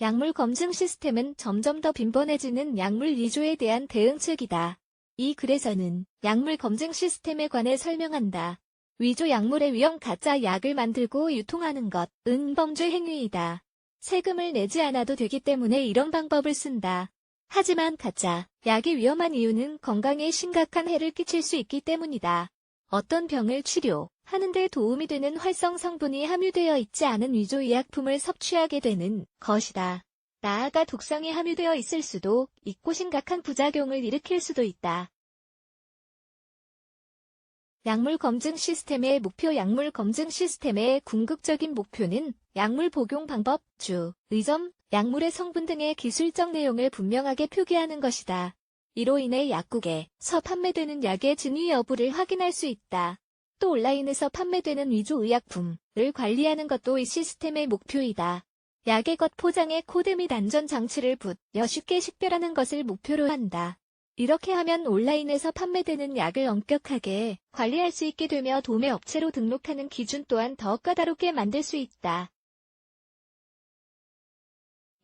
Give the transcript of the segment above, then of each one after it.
약물 검증 시스템은 점점 더 빈번해지는 약물 위조에 대한 대응책이다. 이 글에서는 약물 검증 시스템에 관해 설명한다. 위조 약물의 위험 가짜 약을 만들고 유통하는 것, 은 범죄 행위이다. 세금을 내지 않아도 되기 때문에 이런 방법을 쓴다. 하지만 가짜 약이 위험한 이유는 건강에 심각한 해를 끼칠 수 있기 때문이다. 어떤 병을 치료 하는 데 도움이 되는 활성 성분이 함유되어 있지 않은 위조 의약품을 섭취하게 되는 것이다. 나아가 독성이 함유되어 있을 수도 있고 심각한 부작용을 일으킬 수도 있다. 약물 검증 시스템의 목표 약물 검증 시스템의 궁극적인 목표는 약물 복용 방법, 주, 의점, 약물의 성분 등의 기술적 내용을 분명하게 표기하는 것이다. 이로 인해 약국에서 판매되는 약의 진위 여부를 확인할 수 있다. 또 온라인에서 판매되는 위조 의약품을 관리하는 것도 이 시스템의 목표이다. 약의 겉 포장에 코드 및 안전 장치를 붙여 쉽게 식별하는 것을 목표로 한다. 이렇게 하면 온라인에서 판매되는 약을 엄격하게 관리할 수 있게 되며 도매 업체로 등록하는 기준 또한 더 까다롭게 만들 수 있다.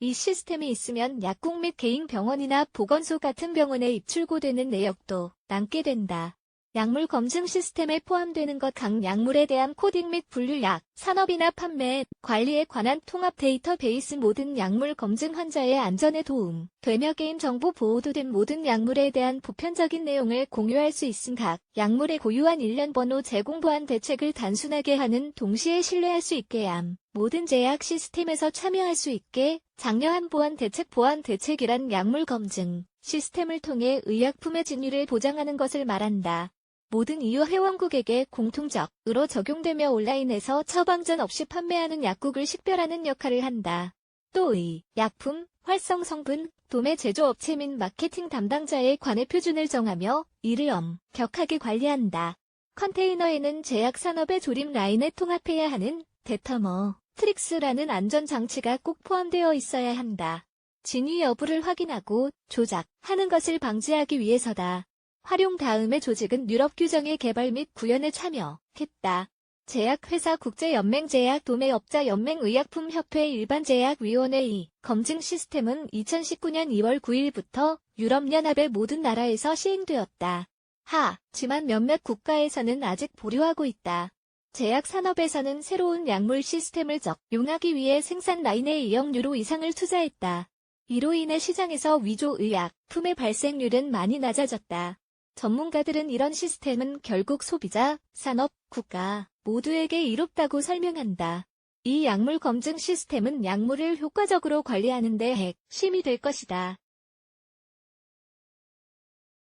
이 시스템이 있으면 약국 및 개인 병원이나 보건소 같은 병원에 입출고되는 내역도 남게 된다. 약물 검증 시스템에 포함되는 것 각 약물에 대한 코딩 및 분류약, 산업이나 판매, 관리에 관한 통합 데이터베이스 모든 약물 검증 환자의 안전에 도움, 되며 개인정보 보호도 된 모든 약물에 대한 보편적인 내용을 공유할 수 있음 각 약물의 고유한 일련 번호 제공 보안 대책을 단순하게 하는 동시에 신뢰할 수 있게 함. 모든 제약 시스템에서 참여할 수 있게 장려한 보안 대책 보안 대책이란 약물 검증 시스템을 통해 의약품의 진위를 보장하는 것을 말한다. 모든 EU 회원국에게 공통적으로 적용되며 온라인에서 처방전 없이 판매하는 약국을 식별하는 역할을 한다. 또 의, 약품, 활성 성분, 도매 제조업체 및 마케팅 담당자에 관해 표준을 정하며 이를 엄격하게 관리한다. 컨테이너에는 제약 산업의 조립 라인에 통합해야 하는 데터머, 트릭스라는 안전장치가 꼭 포함되어 있어야 한다. 진위 여부를 확인하고 조작하는 것을 방지하기 위해서다. 활용 다음에 조직은 유럽 규정의 개발 및 구현에 참여했다. 제약회사 국제연맹 제약 도매업자 연맹 의약품협회 일반제약위원회 의 검증 시스템은 2019년 2월 9일부터 유럽연합의 모든 나라에서 시행되었다. 하 지만 몇몇 국가에서는 아직 보류하고 있다. 제약 산업에서는 새로운 약물 시스템을 적용하기 위해 생산 라인의 2억 유로 이상을 투자했다. 이로 인해 시장에서 위조 의약 품의 발생률은 많이 낮아졌다. 전문가들은 이런 시스템은 결국 소비자, 산업, 국가 모두에게 이롭다고 설명한다. 이 약물 검증 시스템은 약물을 효과적으로 관리하는 데 핵심이 될 것이다.